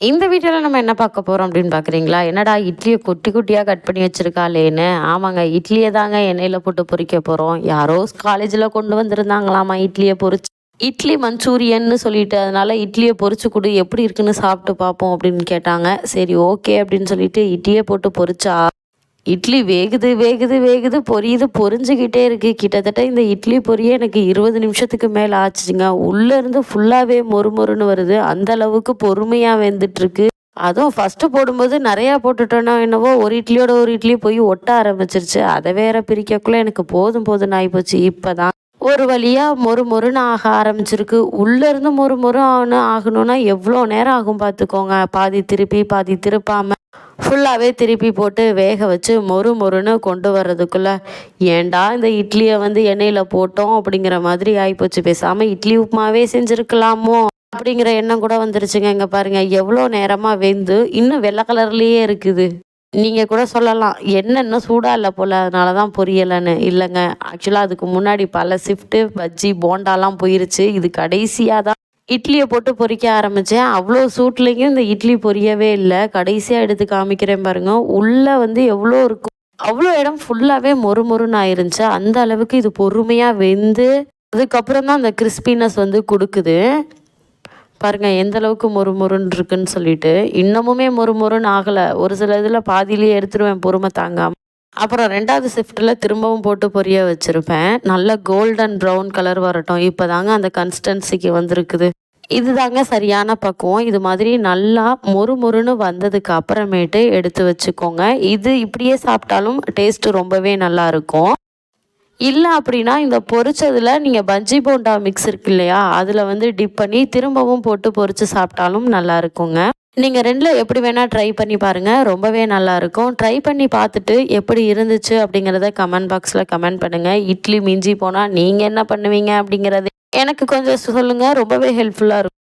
இந்த வீடியோவில் நம்ம என்ன பார்க்க போகிறோம் அப்படின்னு பார்க்குறீங்களா? என்னடா இட்லியை குட்டி குட்டியாக கட் பண்ணி வச்சுருக்காளேன்னு. ஆமாங்க இட்லியை தாங்க எண்ணெயில் போட்டு பொறிக்க போகிறோம் யாரோ காலேஜில் கொண்டு வந்திருந்தாங்களாமா இட்லியை பொரிச்சு இட்லி மஞ்சூரியன்னு சொல்லிட்டு அதனால் இட்லியை பொறிச்சு கொடு எப்படி இருக்குன்னு சாப்பிட்டு பார்ப்போம் அப்படின்னு கேட்டாங்க. சரி ஓகே அப்படின்னு சொல்லிட்டு இட்லியை போட்டு பொறிச்சா இட்லி வேகுது வேகுது வேகுது பொரியுது பொரிஞ்சுக்கிட்டே இருக்கு. கிட்டத்தட்ட இந்த இட்லி பொரிய எனக்கு இருபது நிமிஷத்துக்கு மேலே ஆச்சுங்க. உள்ளேருந்து ஃபுல்லாகவே மொறுமொறுன்னு வருது. அந்த அளவுக்கு பொறுமையாக வெந்துட்டுருக்கு. அதுவும் ஃபஸ்ட்டு போடும்போது நிறையா போட்டுட்டோன்னா என்னவோ ஒரு இட்லியோட ஒரு இட்லி போய் ஒட்ட ஆரம்பிச்சிருச்சு. அதை வேற பிரிக்கக்குள்ளே எனக்கு போதும் போதும் ஆகிப்போச்சு இப்போ தான் ஒரு வழியாக மொறு மொறுன்னு ஆக ஆரம்பிச்சிருக்கு. உள்ளேருந்து மொறு மொறு ஆகணும் ஆகணும்னா எவ்வளோ நேரம் ஆகும் பார்த்துக்கோங்க. பாதி திருப்பி பாதி திருப்பாமல் ஃபுல்லாகவே திருப்பி போட்டு வேக வச்சு மொறு மொறுன்னு கொண்டு வர்றதுக்குள்ளே ஏன்டா இந்த இட்லியை வந்து எண்ணெயில் போட்டோம் அப்படிங்கிற மாதிரி ஆகிப்போச்சு பேசாமல் இட்லி உப்புமாவே செஞ்சுருக்கலாமோ அப்படிங்கிற எண்ணம் கூட வந்துருச்சுங்க. இங்கே பாருங்கள் எவ்வளோ நேரமாக வெந்து இன்னும் வெள்ளை கலர்லேயே இருக்குது. நீங்கள் கூட சொல்லலாம் என்னென்ன சூடாக இல்லை போல் அதனால தான் பொரியலைன்னு. இல்லைங்க ஆக்சுவலாக அதுக்கு முன்னாடி பல ஷிஃப்ட்டு பஜ்ஜி போண்டாலாம் போயிருச்சு. இது கடைசியாக தான் இட்லியை போட்டு பொரிக்க ஆரம்பித்தேன் அவ்வளோ சூட்லேயும் இந்த இட்லி பொரியவே இல்லை. கடைசியாக எடுத்து காமிக்கிறேன் பாருங்கள் உள்ளே வந்து எவ்வளோ இருக்கும். அவ்வளோ இடம் ஃபுல்லாகவே மொறு மொறுன்னு ஆயிருந்துச்சு. அந்த அளவுக்கு இது பொறுமையாக வெந்து அதுக்கப்புறம் தான் அந்த கிறிஸ்பினஸ் வந்து கொடுக்குது. பாருங்கள் எந்த அளவுக்கு மொறு மொறுன்னு இருக்குன்னு சொல்லிட்டு. இன்னமுமே மொறு மொறுன்னு ஆகலை. ஒரு சில இதில் பாதியிலேயே எடுத்துருவேன் பொறுமை தாங்காமல் அப்புறம் ரெண்டாவது ஷிஃப்ட்டில் திரும்பவும் போட்டு பொரிய வச்சுருப்பேன். நல்ல கோல்டன் ப்ரௌன் கலர் வரட்டும். இப்போ தாங்க அந்த கன்ஸ்டன்சிக்கு வந்திருக்குது. இதுதாங்க சரியான பக்குவம். இது மாதிரி நல்லா மொறு மொறுன்னு வந்ததுக்கு அப்புறமேட்டு எடுத்து வச்சுக்கோங்க. இது இப்படியே சாப்பிட்டாலும் டேஸ்ட்டு ரொம்பவே நல்லா இருக்கும். இல்லை அப்படின்னா இந்த பொரிச்சதில் நீங்கள் பஜ்ஜி போண்டா மிக்ஸ் இருக்கு இல்லையா? அதில் வந்து டிப் பண்ணி திரும்பவும் போட்டு பொரித்து சாப்பிட்டாலும் நல்லா இருக்குங்க. நீங்கள் ரெண்டில் எப்படி வேணால் ட்ரை பண்ணி பாருங்கள் ரொம்பவே நல்லாயிருக்கும் ட்ரை பண்ணி பார்த்துட்டு எப்படி இருந்துச்சு அப்படிங்கிறத கமெண்ட் பாக்ஸில் கமெண்ட் பண்ணுங்கள் இட்லி மிஞ்சி போனால் நீங்கள் என்ன பண்ணுவீங்க அப்படிங்கிறது எனக்கு கொஞ்சம் சொல்லுங்கள் ரொம்பவே ஹெல்ப்ஃபுல்லாக இருக்கும்.